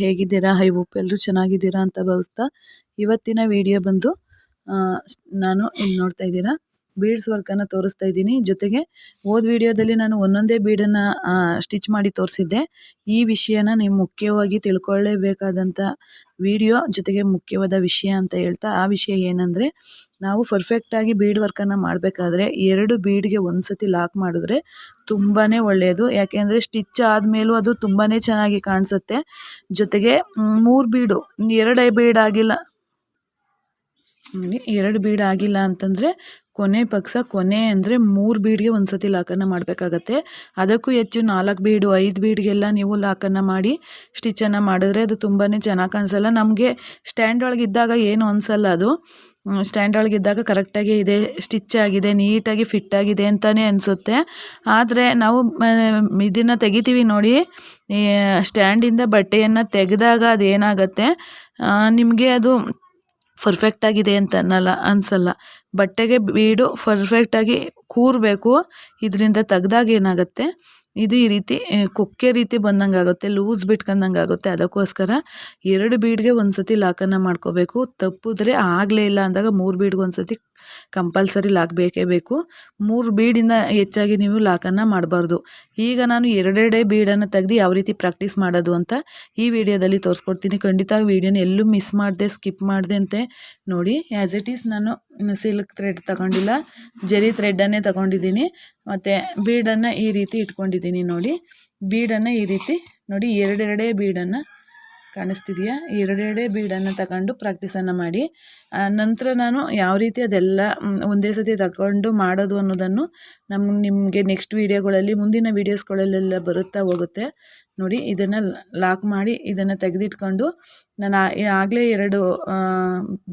ಹೇಗಿದ್ದೀರಾ? I hope ಎಲ್ಲರೂ ಚೆನ್ನಾಗಿದ್ದೀರಾ ಅಂತ ಭಾವಿಸ್ತಾ ಇವತ್ತಿನ ವಿಡಿಯೋ ಬಂದು ನಾನು ಇಲ್ಲಿ ನೋಡ್ತಾ ಇದ್ದೀರಾ. ಬೀಡ್ಸ್ ವರ್ಕನ್ನು ತೋರಿಸ್ತಾ ಇದ್ದೀನಿ. ಜೊತೆಗೆ ಹೋದ ವಿಡಿಯೋದಲ್ಲಿ ನಾನು ಒಂದೊಂದೇ ಬೀಡನ್ನು ಸ್ಟಿಚ್ ಮಾಡಿ ತೋರಿಸಿದ್ದೆ. ಈ ವಿಷಯನ ನೀವು ಮುಖ್ಯವಾಗಿ ತಿಳ್ಕೊಳ್ಳೇಬೇಕಾದಂಥ ವಿಡಿಯೋ, ಜೊತೆಗೆ ಮುಖ್ಯವಾದ ವಿಷಯ ಅಂತ ಹೇಳ್ತಾ, ಆ ವಿಷಯ ಏನಂದರೆ, ನಾವು ಪರ್ಫೆಕ್ಟಾಗಿ ಬೀಡ್ ವರ್ಕನ್ನು ಮಾಡಬೇಕಾದ್ರೆ ಎರಡು ಬೀಡ್ಗೆ ಒಂದ್ಸತಿ ಲಾಕ್ ಮಾಡಿದ್ರೆ ತುಂಬಾ ಒಳ್ಳೆಯದು ಯಾಕೆಂದರೆ ಸ್ಟಿಚ್ ಆದ್ಮೇಲೂ ಅದು ತುಂಬಾ ಚೆನ್ನಾಗಿ ಕಾಣಿಸುತ್ತೆ. ಜೊತೆಗೆ ಮೂರು ಬೀಡು ಎರಡೇ ಬೀಡ್ ಆಗಿಲ್ಲ. ಎರಡು ಬೀಡ್ ಆಗಿಲ್ಲ ಅಂತಂದರೆ ಕೊನೆ ಪಕ್ಷ ಕೊನೆ ಅಂದರೆ ಮೂರು ಬೀಡ್ಗೆ ಒಂದು ಸತಿ ಲಾಕನ್ನು ಮಾಡಬೇಕಾಗತ್ತೆ. ಅದಕ್ಕೂ ಹೆಚ್ಚು ನಾಲ್ಕು ಬೀಡು, ಐದು ಬೀಡ್ಗೆಲ್ಲ ನೀವು ಲಾಕನ್ನು ಮಾಡಿ ಸ್ಟಿಚನ್ನು ಮಾಡಿದ್ರೆ ಅದು ತುಂಬಾ ಚೆನ್ನಾಗಿ ಕಾಣಿಸಲ್ಲ. ನಮಗೆ ಸ್ಟ್ಯಾಂಡ್ ಒಳಗಿದ್ದಾಗ ಏನು ಅನಿಸಲ್ಲ ಅದು. ಸ್ಟ್ಯಾಂಡ್ ಒಳಗಿದ್ದಾಗ ಕರೆಕ್ಟಾಗಿ ಇದೆ, ಸ್ಟಿಚ್ ಆಗಿದೆ, ನೀಟಾಗಿ ಫಿಟ್ ಆಗಿದೆ ಅಂತಲೇ ಅನಿಸುತ್ತೆ. ಆದರೆ ನಾವು ಇದನ್ನು ತೆಗಿತೀವಿ ನೋಡಿ ಸ್ಟ್ಯಾಂಡಿಂದ ಬಟ್ಟೆಯನ್ನು ತೆಗೆದಾಗ ಅದೇನಾಗತ್ತೆ? ನಿಮಗೆ ಅದು ಪರ್ಫೆಕ್ಟಾಗಿದೆ ಅಂತ ಅನ್ನಲ್ಲ, ಅನಿಸಲ್ಲ. ಬಟ್ಟೆಗೆ ಬೀಡು ಪರ್ಫೆಕ್ಟಾಗಿ ಕೂರಬೇಕು. ಇದರಿಂದ ತೆಗ್ದಾಗ ಏನಾಗುತ್ತೆ? ಇದು ಈ ರೀತಿ ಕೊಕ್ಕೆ ರೀತಿ ಬಂದಂಗೆ ಆಗುತ್ತೆ, ಲೂಸ್ ಬಿಟ್ಕೊಂಡಂಗೆ ಆಗುತ್ತೆ. ಅದಕ್ಕೋಸ್ಕರ ಎರಡು ಬೀಡ್ಗೆ ಒಂದು ಸತಿ ಲಾಕನ್ನು ಮಾಡ್ಕೋಬೇಕು. ತಪ್ಪಿದ್ರೆ ಆಗಲೇ ಇಲ್ಲ ಅಂದಾಗ ಮೂರು ಬೀಡ್ಗೆ ಒಂದು ಸತಿ ಕಂಪಲ್ಸರಿ ಲಾಕ್ ಬೇಕೇ. ಬೇಕು ಮೂರು ಬೀಡಿಂದ ಹೆಚ್ಚಾಗಿ ನೀವು ಲಾಕನ್ನು ಮಾಡಬಾರ್ದು. ಈಗ ನಾನು ಎರಡೆರಡೇ ಬೀಡನ್ನು ತೆಗೆದು ಯಾವ ರೀತಿ ಪ್ರಾಕ್ಟೀಸ್ ಮಾಡೋದು ಅಂತ ಈ ವಿಡಿಯೋದಲ್ಲಿ ತೋರಿಸ್ಕೊಡ್ತೀನಿ. ಖಂಡಿತ ವೀಡಿಯೋನ ಎಲ್ಲೂ ಮಿಸ್ ಮಾಡಿದೆ ಸ್ಕಿಪ್ ಮಾಡಿದೆ ಅಂತೆ. ನೋಡಿ ಆ್ಯಸ್ ಇಟ್ ಈಸ್ ನಾನು ಸಿಲ್ಕ್ ಥ್ರೆಡ್ ತಗೊಂಡಿಲ್ಲ ಜರಿ ಥ್ರೆಡ್ಡನ್ನೇ ತಗೊಂಡಿದ್ದೀನಿ. ಮತ್ತು ಬೀಡನ್ನು ಈ ರೀತಿ ಇಟ್ಕೊಂಡಿದ್ದೀನಿ ನೋಡಿ. ಬೀಡನ್ನು ಈ ರೀತಿ ನೋಡಿ, ಎರಡೆರಡೇ ಬೀಡನ್ನು ಕಾಣಿಸ್ತಿದೆಯಾ? ಎರಡೆರಡೇ ಬೀಡನ್ನು ತಗೊಂಡು ಪ್ರಾಕ್ಟೀಸನ್ನು ಮಾಡಿ. ನಂತರ ನಾನು ಯಾವ ರೀತಿ ಅದೆಲ್ಲ ಒಂದೇ ಸತಿ ತಗೊಂಡು ಮಾಡೋದು ಅನ್ನೋದನ್ನು ನಮ್ಮ ನಿಮಗೆ ನೆಕ್ಸ್ಟ್ ವೀಡಿಯೋಗಳಲ್ಲಿ ಮುಂದಿನ ವೀಡಿಯೋಸ್ಗಳಲ್ಲೆಲ್ಲ ಬರುತ್ತಾ ಹೋಗುತ್ತೆ. ನೋಡಿ, ಇದನ್ನು ಲಾಕ್ ಮಾಡಿ, ಇದನ್ನು ತೆಗೆದಿಟ್ಕೊಂಡು ನಾನು ಆಗಲೇ ಎರಡು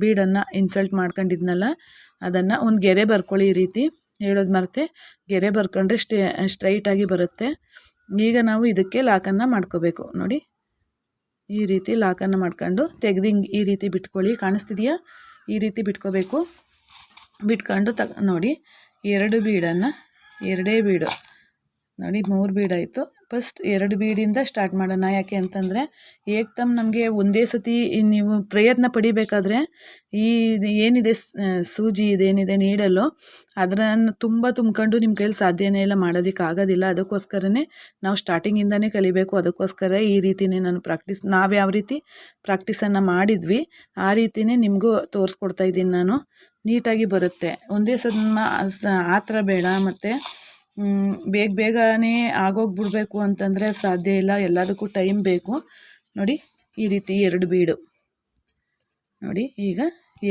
ಬೀಡನ್ನು ಇನ್ಸಲ್ಟ್ ಮಾಡ್ಕೊಂಡಿದ್ನಲ್ಲ, ಅದನ್ನು ಒಂದು ಗೆರೆ ಬರ್ಕೊಳ್ಳಿ ಈ ರೀತಿ. ಹೇಳೋದು ಮರೆತೆ, ಗೆರೆ ಬರ್ಕೊಂಡ್ರೆ ಸ್ಟೇ ಸ್ಟ್ರೈಟಾಗಿ ಬರುತ್ತೆ. ಈಗ ನಾವು ಇದಕ್ಕೆ ಲಾಕನ್ನು ಮಾಡ್ಕೋಬೇಕು. ನೋಡಿ ಈ ರೀತಿ ಲಾಕನ್ನು ಮಾಡ್ಕೊಂಡು ತೆಗೆದು ಹಿಂಗೆ ಈ ರೀತಿ ಬಿಟ್ಕೊಳ್ಳಿ. ಕಾಣಿಸ್ತಿದೆಯಾ? ಈ ರೀತಿ ಬಿಟ್ಕೋಬೇಕು. ಬಿಟ್ಕೊಂಡು ತ ನೋಡಿ, ಎರಡು ಬೀಡನ್ನು, ಎರಡೇ ಬೀಡು. ನೋಡಿ ಮೂರು ಬೀಡಾಯಿತು ಫಸ್ಟ್ ಎರಡು ಬೀಡಿಂದ ಸ್ಟಾರ್ಟ್ ಮಾಡೋಣ. ಯಾಕೆ ಅಂತಂದರೆ, ಏಕ್ದಮ್ ನಮಗೆ ಒಂದೇ ಸತಿ ನೀವು ಪ್ರಯತ್ನ ಪಡಿಬೇಕಾದ್ರೆ ಈ ಏನಿದೆ ಸೂಜಿ ಇದೇನಿದೆ ನೀಡಲು ಅದನ್ನು ತುಂಬ ತುಂಬ್ಕೊಂಡು ನಿಮ್ಮ ಕೈಯಲ್ಲಿ ಸಾಧ್ಯನೇ ಇಲ್ಲ ಮಾಡೋದಕ್ಕೆ ಆಗೋದಿಲ್ಲ. ಅದಕ್ಕೋಸ್ಕರನೇ ನಾವು ಸ್ಟಾರ್ಟಿಂಗಿಂದನೇ ಕಲಿಬೇಕು. ಅದಕ್ಕೋಸ್ಕರ ಈ ರೀತಿನೇ ನಾನು ಪ್ರಾಕ್ಟೀಸ್ ನಾವು ಯಾವ ರೀತಿ ಪ್ರಾಕ್ಟೀಸನ್ನು ಮಾಡಿದ್ವಿ, ಆ ರೀತಿನೇ ನಿಮಗೂ ತೋರಿಸ್ಕೊಡ್ತಾ ಇದ್ದೀನಿ ನಾನು. ನೀಟಾಗಿ ಬರುತ್ತೆ. ಒಂದೇ ಸದ ಆ ಥರ ಬೇಡ. ಮತ್ತು ಬೇಗ ಬೇಗನೆ ಆಗೋಗ್ಬಿಡ್ಬೇಕು ಅಂತಂದರೆ ಸಾಧ್ಯ ಇಲ್ಲ. ಎಲ್ಲದಕ್ಕೂ ಟೈಮ್ ಬೇಕು. ನೋಡಿ, ಈ ರೀತಿ ಎರಡು ಬೀಡು. ನೋಡಿ, ಈಗ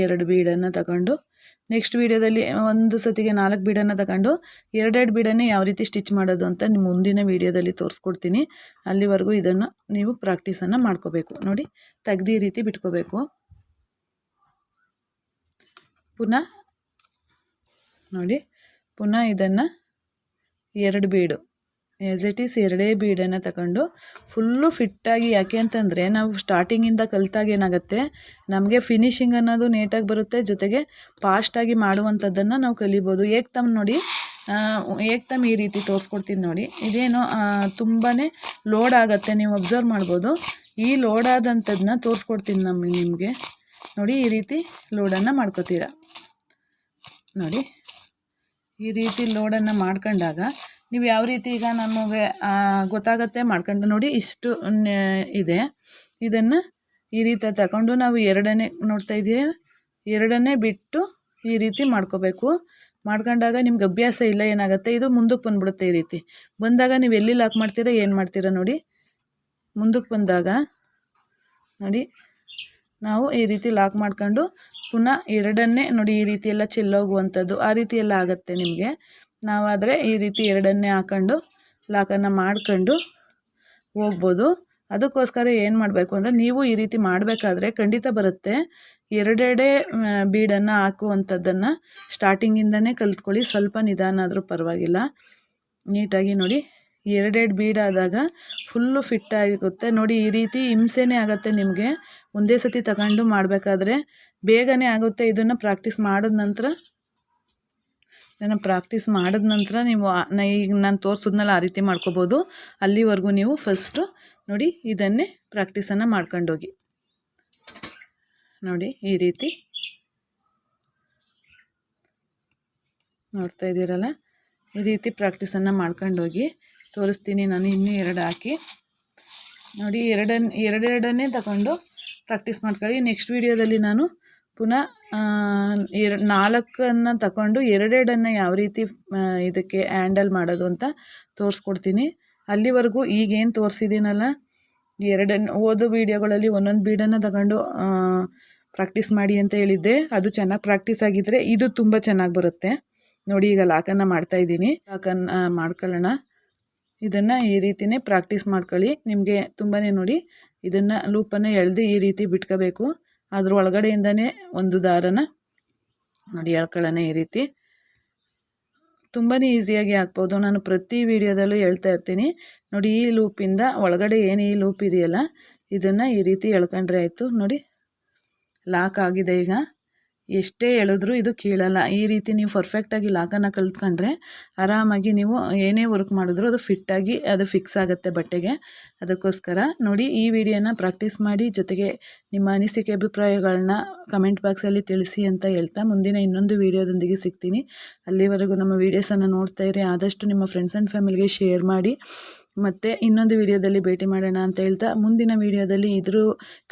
ಎರಡು ಬೀಡನ್ನು ತಗೊಂಡು ನೆಕ್ಸ್ಟ್ ವೀಡಿಯೋದಲ್ಲಿ ಒಂದು ಸತಿಗೆ ನಾಲ್ಕು ಬೀಡನ್ನು ತಗೊಂಡು, ಎರಡೆರಡು ಬೀಡನ್ನೇ ಯಾವ ರೀತಿ ಸ್ಟಿಚ್ ಮಾಡೋದು ಅಂತ ನಿಮ್ಮ ಮುಂದಿನ ವೀಡಿಯೋದಲ್ಲಿ ತೋರಿಸ್ಕೊಡ್ತೀನಿ. ಅಲ್ಲಿವರೆಗೂ ಇದನ್ನು ನೀವು ಪ್ರಾಕ್ಟೀಸನ್ನು ಮಾಡ್ಕೋಬೇಕು. ನೋಡಿ, ತೆಗ್ದು ರೀತಿ ಬಿಟ್ಕೋಬೇಕು. ಪುನಃ, ನೋಡಿ, ಪುನಃ ಇದನ್ನು ಎರಡು ಬೀಡು. ಆ್ಯಸ್ ಇಟ್ ಈಸ್ ಎರಡೇ ಬೀಡನ್ನು ತಗೊಂಡು ಫುಲ್ಲು ಫಿಟ್ಟಾಗಿ ಯಾಕೆ ಅಂತಂದರೆ ನಾವು ಸ್ಟಾರ್ಟಿಂಗಿಂದ ಕಲಿತಾಗ ಏನಾಗುತ್ತೆ, ನಮಗೆ ಫಿನಿಶಿಂಗ್ ಅನ್ನೋದು ನೀಟಾಗಿ ಬರುತ್ತೆ, ಜೊತೆಗೆ ಫಾಸ್ಟಾಗಿ ಮಾಡುವಂಥದ್ದನ್ನು ನಾವು ಕಲಿಬೋದು. ಏಕ್ದಮ್ ನೋಡಿ ಏಕ್ತಮ್ ಈ ರೀತಿ ತೋರಿಸ್ಕೊಡ್ತೀನಿ ನೋಡಿ. ಇದೇನು ತುಂಬಾ ಲೋಡ್ ಆಗುತ್ತೆ, ನೀವು ಅಬ್ಸರ್ವ್ ಮಾಡ್ಬೋದು. ಈ ಲೋಡ್ ಆದಂಥದ್ದನ್ನ ತೋರಿಸ್ಕೊಡ್ತೀನಿ ನಮ್ಮ ನಿಮಗೆ. ನೋಡಿ ಈ ರೀತಿ ಲೋಡನ್ನು ಮಾಡ್ಕೋತೀರ. ನೋಡಿ. ಈ ರೀತಿ ಲೋಡನ್ನು ಮಾಡ್ಕೊಂಡಾಗ ನೀವು ಯಾವ ರೀತಿ ಈಗ ನಮಗೆ ಗೊತ್ತಾಗತ್ತೆ ಮಾಡ್ಕೊಂಡು ನೋಡಿ ಇಷ್ಟು ಇದೆ. ಇದನ್ನು ಈ ರೀತಿ ತಗೊಂಡು ನಾವು ಎರಡನೇ ನೋಡ್ತಾ ಇದೆಯಾ, ಎರಡನೇ ಬಿಟ್ಟು ಈ ರೀತಿ ಮಾಡ್ಕೋಬೇಕು. ಮಾಡ್ಕೊಂಡಾಗ ನಿಮ್ಗೆ ಅಭ್ಯಾಸ ಇಲ್ಲ, ಏನಾಗುತ್ತೆ? ಇದು ಮುಂದಕ್ಕೆ ಬಂದ್ಬಿಡುತ್ತೆ ಈ ರೀತಿ. ಬಂದಾಗ ನೀವು ಎಲ್ಲಿ ಲಾಕ್ ಮಾಡ್ತೀರಾ, ಏನು ಮಾಡ್ತೀರಾ ನೋಡಿ. ಮುಂದಕ್ಕೆ ಬಂದಾಗ ನೋಡಿ, ನಾವು ಈ ರೀತಿ ಲಾಕ್ ಮಾಡ್ಕೊಂಡು ಪುನಃ ಎರಡನ್ನೇ ನೋಡಿ ಈ ರೀತಿ ಎಲ್ಲ ಚೆಲ್ಲೋಗುವಂಥದ್ದು ಆ ರೀತಿ ಎಲ್ಲ ಆಗುತ್ತೆ ನಿಮಗೆ. ನಾವಾದರೆ ಈ ರೀತಿ ಎರಡನ್ನೇ ಹಾಕೊಂಡು ಲಾಕನ್ನು ಮಾಡ್ಕೊಂಡು ಹೋಗ್ಬೋದು. ಅದಕ್ಕೋಸ್ಕರ ಏನು ಮಾಡಬೇಕು ಅಂದರೆ ನೀವು ಈ ರೀತಿ ಮಾಡಬೇಕಾದ್ರೆ ಖಂಡಿತ ಬರುತ್ತೆ. ಎರಡೆಡೆ ಬೀಡನ್ನು ಹಾಕುವಂಥದ್ದನ್ನು ಸ್ಟಾರ್ಟಿಂಗಿಂದನೇ ಕಲಿತ್ಕೊಳ್ಳಿ. ಸ್ವಲ್ಪ ನಿಧಾನ ಆದರೂ ಪರವಾಗಿಲ್ಲ. ನೀಟಾಗಿ ನೋಡಿ. ಎರಡೆರಡು ಬೀಡಾದಾಗ ಫುಲ್ಲು ಫಿಟ್ ಆಗುತ್ತೆ ನೋಡಿ, ಈ ರೀತಿ ಹಿಂಸೆನೇ ಆಗುತ್ತೆ ನಿಮಗೆ. ಒಂದೇ ಸತಿ ತಗೊಂಡು ಮಾಡಬೇಕಾದ್ರೆ ಬೇಗನೆ ಆಗುತ್ತೆ ಇದನ್ನು ಪ್ರಾಕ್ಟೀಸ್ ಮಾಡಿದ ನಂತರ. ಇದನ್ನು ಪ್ರಾಕ್ಟೀಸ್ ಮಾಡಿದ ನಂತರ ನೀವು ಈಗ ನಾನು ತೋರಿಸಿದ್ನಲ್ಲ ಆ ರೀತಿ ಮಾಡ್ಕೋಬೋದು. ಅಲ್ಲಿವರೆಗೂ ನೀವು ಫಸ್ಟು ನೋಡಿ ಇದನ್ನೇ ಪ್ರಾಕ್ಟೀಸನ್ನು ಮಾಡ್ಕೊಂಡೋಗಿ. ನೋಡಿ, ಈ ರೀತಿ. ನೋಡ್ತಾ ಇದ್ದೀರಲ್ಲ? ಈ ರೀತಿ ಪ್ರಾಕ್ಟೀಸನ್ನು ಮಾಡ್ಕೊಂಡೋಗಿ. ತೋರಿಸ್ತೀನಿ, ನಾನು ಇನ್ನೂ ಎರಡು ಹಾಕಿ. ನೋಡಿ ಎರಡನ್ನ ಎರಡೆರಡನ್ನೇ ತಗೊಂಡು ಪ್ರಾಕ್ಟೀಸ್ ಮಾಡ್ಕೊಳ್ಳಿ. ನೆಕ್ಸ್ಟ್ ವೀಡಿಯೋದಲ್ಲಿ ನಾನು ಪುನಃ ಎರ ನಾಲ್ಕನ್ನು ತಗೊಂಡು ಎರಡೆರಡನ್ನು ಯಾವ ರೀತಿ ಇದಕ್ಕೆ ಹ್ಯಾಂಡಲ್ ಮಾಡೋದು ಅಂತ ತೋರಿಸ್ಕೊಡ್ತೀನಿ. ಅಲ್ಲಿವರೆಗೂ ಈಗೇನು ತೋರಿಸಿದ್ದೀನಲ್ಲ ಎರಡನ್ನು ಓದೋ ವೀಡಿಯೋಗಳಲ್ಲಿ ಒಂದೊಂದು ಬೀಡನ್ನು ತಗೊಂಡು ಪ್ರಾಕ್ಟೀಸ್ ಮಾಡಿ ಅಂತ ಹೇಳಿದ್ದೆ. ಅದು ಚೆನ್ನಾಗಿ ಪ್ರಾಕ್ಟೀಸ್ ಆಗಿದ್ದರೆ ಇದು ತುಂಬ ಚೆನ್ನಾಗಿ ಬರುತ್ತೆ. ನೋಡಿ, ಈಗ ಲಾಕನ್ನು ಮಾಡ್ತಾಯಿದ್ದೀನಿ ಲಾಕನ್ನು ಮಾಡ್ಕೊಳ್ಳೋಣ. ಇದನ್ನು ಈ ರೀತಿಯೇ ಪ್ರಾಕ್ಟೀಸ್ ಮಾಡ್ಕೊಳ್ಳಿ. ನಿಮಗೆ ತುಂಬಾ ನೋಡಿ ಇದನ್ನು ಲೂಪನ್ನು ಎಳೆದು ಈ ರೀತಿ ಬಿಟ್ಕೋಬೇಕು. ಅದ್ರ ಒಳಗಡೆಯಿಂದನೇ ಒಂದು ದಾರನ ನೋಡಿ ಹೇಳ್ಕೊಳ್ಳೋಣ ಈ ರೀತಿ. ತುಂಬಾ ಈಸಿಯಾಗಿ ಹಾಕ್ಬೋದು. ನಾನು ಪ್ರತಿ ವಿಡಿಯೋದಲ್ಲೂ ಹೇಳ್ತಾ ಇರ್ತೀನಿ. ನೋಡಿ ಈ ಲೂಪಿಂದ ಒಳಗಡೆ ಏನು ಈ ಲೂಪ್ ಇದೆಯಲ್ಲ, ಇದನ್ನು ಈ ರೀತಿ ಎಳ್ಕೊಂಡ್ರೆ ಆಯಿತು. ನೋಡಿ ಲಾಕ್ ಆಗಿದೆ ಈಗ. ಎಷ್ಟೇ ಎಳೆದ್ರೂ ಇದು ಕೀಳಲ್ಲ. ಈ ರೀತಿ ನೀವು ಪರ್ಫೆಕ್ಟಾಗಿ ಲಾಕನ್ನು ಕಲ್ತ್ಕೊಂಡ್ರೆ ಆರಾಮಾಗಿ ನೀವು ಏನೇ ವರ್ಕ್ ಮಾಡಿದ್ರೂ ಅದು ಫಿಟ್ಟಾಗಿ ಅದು ಫಿಕ್ಸ್ ಆಗುತ್ತೆ ಬಟ್ಟೆಗೆ. ಅದಕ್ಕೋಸ್ಕರ ನೋಡಿ ಈ ವಿಡಿಯೋನ ಪ್ರಾಕ್ಟೀಸ್ ಮಾಡಿ ಜೊತೆಗೆ ನಿಮ್ಮ ಅನಿಸಿಕೆ ಅಭಿಪ್ರಾಯಗಳನ್ನ ಕಮೆಂಟ್ ಬಾಕ್ಸಲ್ಲಿ ತಿಳಿಸಿ ಅಂತ ಹೇಳ್ತಾ ಮುಂದಿನ ಇನ್ನೊಂದು ವಿಡಿಯೋದೊಂದಿಗೆ ಸಿಗ್ತೀನಿ. ಅಲ್ಲಿವರೆಗೂ ನಮ್ಮ ವೀಡಿಯೋಸನ್ನು ನೋಡ್ತಾ ಇರಿ. ಆದಷ್ಟು ನಿಮ್ಮ ಫ್ರೆಂಡ್ಸ್ ಆ್ಯಂಡ್ ಫ್ಯಾಮಿಲಿಗೆ ಶೇರ್ ಮಾಡಿ. ಮತ್ತು ಇನ್ನೊಂದು ವಿಡಿಯೋದಲ್ಲಿ ಭೇಟಿ ಮಾಡೋಣ ಅಂತ ಹೇಳ್ತಾ ಮುಂದಿನ ವಿಡಿಯೋದಲ್ಲಿ ಇದ್ರ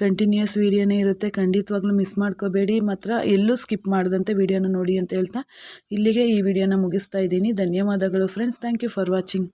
ಕಂಟಿನ್ಯೂಸ್ ವಿಡಿಯೋನೇ ಇರುತ್ತೆ. ಖಂಡಿತವಾಗ್ಲೂ ಮಿಸ್ ಮಾಡ್ಕೋಬೇಡಿ. ಮಾತ್ರ ಎಲ್ಲೂ ಸ್ಕಿಪ್ ಮಾಡದಂತೆ ವಿಡಿಯೋನ ನೋಡಿ ಅಂತ ಹೇಳ್ತಾ ಇಲ್ಲಿಗೆ ಈ ವಿಡಿಯೋನ ಮುಗಿಸ್ತಾ ಇದ್ದೀನಿ. ಧನ್ಯವಾದಗಳು friends thank you for watching